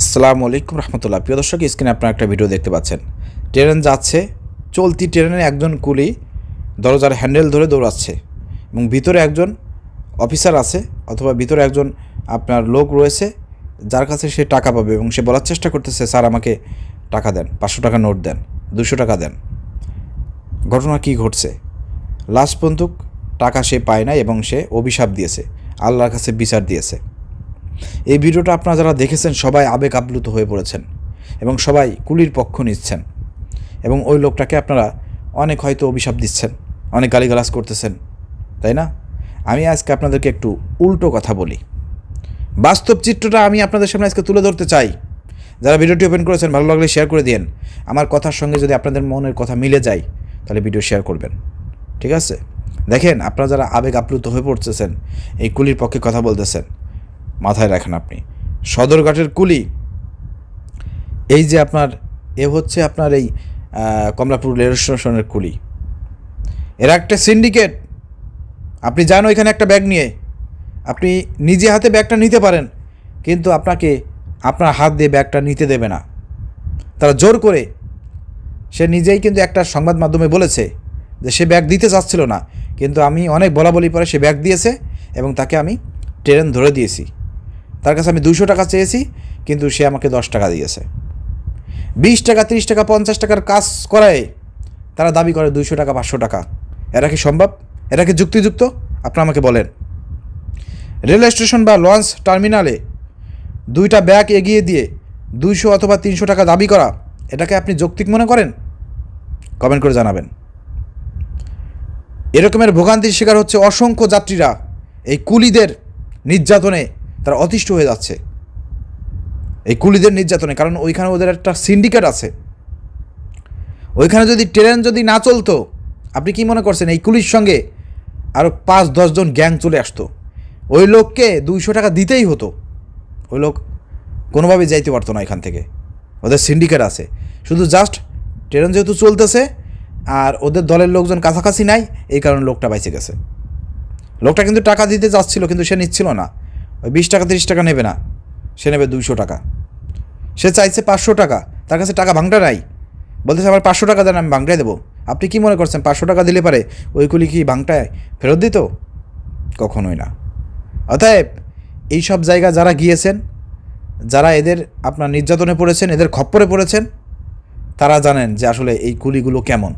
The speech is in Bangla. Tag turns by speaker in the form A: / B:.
A: আসসালামু আলাইকুম রহমতুল্লাহ। প্রিয় দর্শক স্ক্রিনে আপনারা একটা ভিডিও দেখতে পাচ্ছেন। ট্রেন যাচ্ছে, চলতি ট্রেনে একজন কুলি দরজার হ্যান্ডেল ধরে দৌড়াচ্ছে এবং ভিতরে একজন অফিসার আছে অথবা ভিতরে একজন আপনার লোক রয়েছে, যার কাছে সে টাকা পাবে এবং সে বলার চেষ্টা করতেছে, স্যার, আমাকে টাকা দেন, পাঁচশো টাকা নোট দেন দুশো টাকা দেন। ঘটনা কি ঘটছে? লাস্ট পর্যন্ত টাকা সে পায় না এবং সে অভিশাপ দিয়েছে, আল্লাহর কাছে বিচার দিয়েছে। এই ভিডিওটা আপনারা যারা দেখেছেন, সবাই আবেগ আপ্লুত হয়ে পড়েছেন এবং সবাই কুলির পক্ষ নিচ্ছেন এবং ওই লোকটাকে আপনারা অনেক হয়তো অভিশাপ দিচ্ছেন, অনেক গালিগালাজ করতেছেন, তাই না? আমি আজকে আপনাদেরকে একটু উল্টো কথা বলি। বাস্তব চিত্রটা আমি আপনাদের সামনে আজকে তুলে ধরতে চাই। যারা ভিডিওটি ওপেন করেছেন, ভালো লাগলে শেয়ার করে দিন আমার কথার সঙ্গে যদি আপনাদের মনের কথা মিলে যায়, তাহলে ভিডিও শেয়ার করবেন। ঠিক আছে? দেখেন, আপনারা যারা আবেগ আপ্লুত হয়ে পড়তেছেন, এই কুলির পক্ষে কথা বলতেছেন, মাথায় রাখেন আপনি। সদরঘাটের কুলি, এই যে আপনার, এ হচ্ছে আপনার এই কমলাপুর রেল স্টেশনের কুলি। এরা একটা সিন্ডিকেট। আপনি যান ওইখানে একটা ব্যাগ নিয়ে। আপনি নিজে হাতে ব্যাগটা নিতে পারেন, কিন্তু আপনাকে আপনার হাত দিয়ে ব্যাগটা নিতে দেবে না। তারা জোর করে। সে নিজেই কিন্তু একটা সংবাদ মাধ্যমে বলেছে যে সে ব্যাগ দিতে চাচ্ছিল না। কিন্তু আমি অনেক বলা বলি পরে সে ব্যাগ দিয়েছে এবং তাকে আমি ট্রেন ধরে দিয়েছি। তার কাছে আমি দুশো টাকা চেয়েছি, কিন্তু সে আমাকে দশ টাকা দিয়েছে। বিশ টাকা, তিরিশ টাকা, পঞ্চাশ টাকার কাজ করায় তারা দাবি করে দুইশো টাকা, পাঁচশো টাকা। এরা কি সম্ভব? এরা কি যুক্তিযুক্ত? আপনারা আমাকে বলেন। রেল স্টেশন বা লঞ্চ টার্মিনালে দুইটা ব্যাগ এগিয়ে দিয়ে দুইশো অথবা তিনশো টাকা দাবি করা, এটাকে আপনি যৌক্তিক মনে করেন? কমেন্ট করে জানাবেন। এরকমের ভোগান্তির শিকার হচ্ছে অসংখ্য যাত্রীরা। এই কুলিদের নির্যাতনে তারা অতিষ্ঠ হয়ে যাচ্ছে। এই কুলিদের নির্যাতনে, কারণ ওইখানে ওদের একটা সিন্ডিকেট আছে। ওইখানে যদি ট্রেন যদি না চলতো, আপনি কি মনে করছেন, এই কুলির সঙ্গে আরও পাঁচ দশজন গ্যাং চলে আসতো? ওই লোককে দুইশো টাকা দিতেই হতো। ওই লোক কোনোভাবেই যাইতে পারতো না এখান থেকে। ওদের সিন্ডিকেট আছে। শুধু জাস্ট ট্রেন যেহেতু চলতেছে আর ওদের দলের লোকজন কাছাকাছি নাই, এই কারণে লোকটা বাইচে গেছে। লোকটা কিন্তু টাকা দিতে যাচ্ছিল, কিন্তু সে নিচ্ছিল না। ওই বিশ টাকা, তিরিশ টাকা নেবে না। সে নেবে দুইশো টাকা। সে চাইছে পাঁচশো টাকা, তার কাছে টাকা ভাঙটা নাই। বলতেছে, আমার পাঁচশো টাকা দেন, আমি ভাঙটাই দেবো। আপনি কি মনে করছেন, পাঁচশো টাকা দিলে পারে ওইগুলি কি ভাঙটায় ফেরত দিত? কখনোই না। অতএব এই সব জায়গা যারা গিয়েছেন, যারা এদের আপনার নির্যাতনে পড়েছেন, এদের খপ্পরে পড়েছেন, তারা জানেন যে আসলে এই কুলিগুলো কেমন।